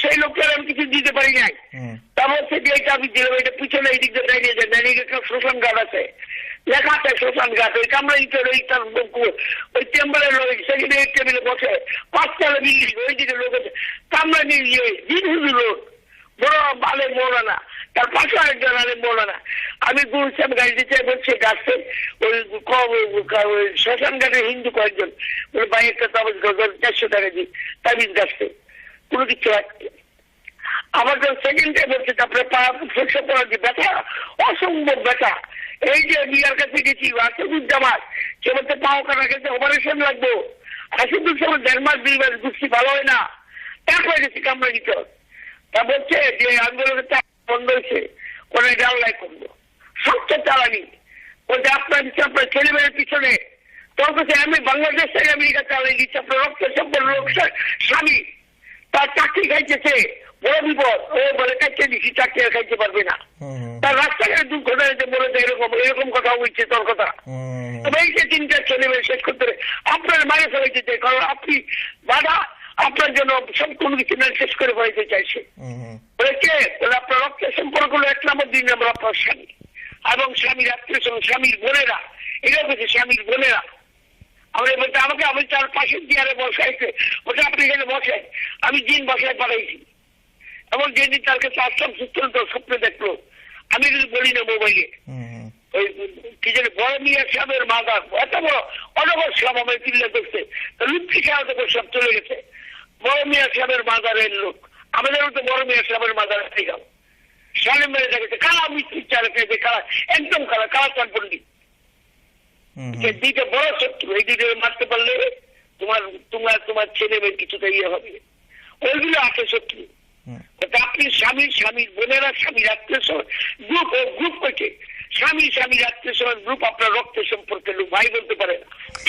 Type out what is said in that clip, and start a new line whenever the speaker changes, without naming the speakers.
সেই লোকটার আমি কিছু দিতে পারি নাই। তারপর যে এটা আমি দিলাম এটা পিছনে এই দিক দাঁড়িয়ে যায়। দাঁড়িয়ে একটা শ্মশান ঘাট আছে। লেখা আছে শ্মশান ঘাট ওই কামরা ইটের ওই তার ওই চেম্বারের লোক সেখানে এই টেবিলে বসে। পাঁচতলা বিল্ডিং ওই দিকে লোক আছে। কামরা নিয়ে দিন হুজুর লোক বড় আলে মৌলানা। তার পাশে আরেকজন আলে মৌলানা। আমি গুরু সাহেব গাড়ি দিতে বলছি গাছতে ওই শ্মশান ঘাটের হিন্দু কয়েকজন। বলে ভাই একটা তাবিজ চারশো টাকা দিই তাবিজ গাছতে কোনো কিছু আমার যখন সেকেন্ড টাইম হচ্ছে তারপরে পা পড়ার যে ব্যথা, অসম্ভব ব্যথা। এই যে বিয়ার কাছে গেছি আসাদুজ্জামান সে বলতে পাও কাটা গেছে অপারেশন লাগবো। আসাদুজ্জামান দেড় মাস, দুই মাস বুঝছি, ভালো হয় না। তারপরে গেছি কামরা দিত তা বলছে যে, আন্দোলনের চাপ বন্ধ হয়েছে ওরা ডাল্লাই করব। সবচেয়ে চালানি। বলছে, আপনার পিছনে, আপনার ছেলে মেয়ের পিছনে কাছে আমি বাংলাদেশ থেকে আমেরিকা চালাই দিচ্ছি, আপনার রক্ত সম্পর্ক লোক স্বামী। তার চাকরি খাইতেছে বড় বিপদ ও বলে কাইতে দিচ্ছি চাকরি আর খাইতে পারবে না। তার রাস্তাঘাটে দুর্ঘটনা হয়েছে বলে যে এরকম এরকম কথা বলছে তোর কথা। তবে এই যে তিনটা ছেলে মেয়ে শেষ করতে আপনার মায়ের ফেলাইতে চাই কারণ আপনি বাধা আপনার জন্য সব কোনো কিছু না শেষ করে ফেলাইতে চাইছে।
হুম,
বলে আপনার রক্তের সম্পর্ক হলো এক নম্বর দুই নম্বর আপনার স্বামী। এবং স্বামীর আত্মীয় স্বামীর বোনেরা এটাও কিছু স্বামীর বোনেরা। আমরা আমাকে আমি তার পাশের চেয়ারে বসাইছে বলছে আপনি এখানে বসেন আমি দিন বসায় পাঠাইছি এবং যেদিন তার কাছে স্বপ্নে দেখল আমি যদি বলি না মোবাইলে। ওই কি জানি বড় মিয়া সাহেবের মাদার এত বড় অনবর সব আমার কিল্লা করছে তো খাওয়াতে করে সব চলে গেছে। বড় মিয়া সাহেবের মাদারের লোক। আমাদেরও তো বড় মিয়া সাহেবের মাদার গেল সালেম মেরে দেখেছে কালা মিস্ত্রি চালে খেয়েছে কালা একদম কালা কালা চান পন্ডিত যে দুইটা বড় শত্রু এই দুইটা মারতে পারলে তোমার তোমার তোমার ছেলে মেয়ের কিছুটা ইয়ে হবে। ওইগুলো আছে শত্রু। আপনি স্বামীর স্বামীর বোনেরা স্বামীর আত্মীয় গ্রুপ গ্রুপ করছে স্বামী স্বামীর আত্মীয় গ্রুপ আপনার রক্ত সম্পর্কে লোক ভাই বলতে পারে না।